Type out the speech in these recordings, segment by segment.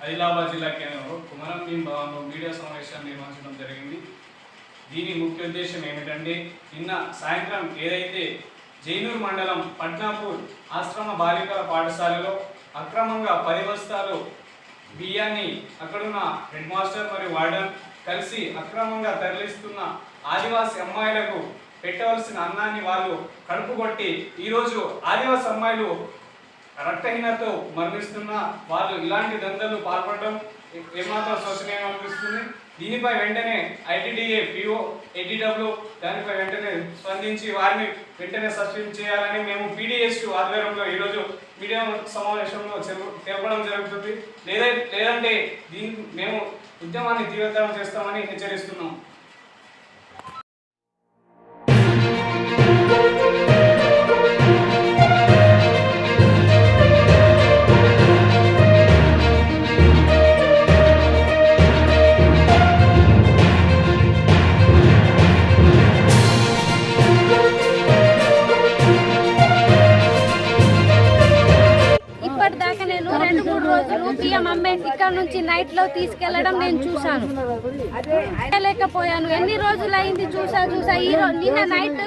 ఆదిలాబాద్ జిల్లా కేంద్రంలో కుమరం భీం భవన్లో మీడియా సమావేశాన్ని నిర్వహించడం జరిగింది. దీని ముఖ్య ఉద్దేశం ఏమిటంటే నిన్న సాయంత్రం ఏదైతే జైనూర్ మండలం పట్నాపూర్ ఆశ్రమ బాలికల పాఠశాలలో అక్రమంగా పది బస్తాలు బియ్యాన్ని అక్కడున్న హెడ్ మాస్టర్ మరియు వార్డన్ కలిసి అక్రమంగా తరలిస్తున్న ఆదివాసీ అమ్మాయిలకు పెట్టవలసిన అన్నాన్ని వాళ్ళు కడుపు కొట్టి ఈరోజు ఆదివాసీ అమ్మాయిలు రక్తహీనతో మరణిస్తున్న వాళ్ళు ఇలాంటి దందలు పాల్పడడం ఏమాత్రం శోచనీయం అనిపిస్తుంది? దీనిపై వెంటనే ఐటీడీఏ పిఓ ఎడిడబ్ల్యూ దానిపై వెంటనే స్పందించి వారిని వెంటనే సస్పెండ్ చేయాలని మేము పీడిఎస్ ఆధ్వర్యంలో ఈరోజు మీడియా సమావేశంలో తెలపడం జరుగుతుంది. లేదా లేదంటే దీని మేము ఉద్యమాన్ని తీవ్రతరం చేస్తామని హెచ్చరిస్తున్నాం. రోజులు బియ్యం అమ్మేసి ఇక్కడ నుంచి నైట్లో తీసుకెళ్ళడం నేను చూశాను. లేకపోయాను ఎన్ని రోజులు అయింది చూసా చూసా. ఈ రోజు నిన్న నైట్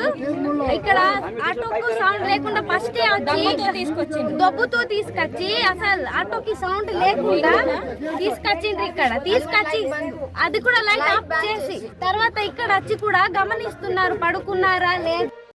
ఇక్కడ ఆటోకు సౌండ్ లేకుండా ఫస్ట్ వచ్చి తీసుకొచ్చింది దొబ్బుతూ తీసుకొచ్చి అసలు ఆటోకి సౌండ్ లేకుండా తీసుకొచ్చిండ్రు ఇక్కడ. తీసుకొచ్చి అది కూడా లైట్ ఆఫ్ చేసి తర్వాత ఇక్కడ వచ్చి కూడా గమనిస్తున్నారు పడుకున్నారా లేదు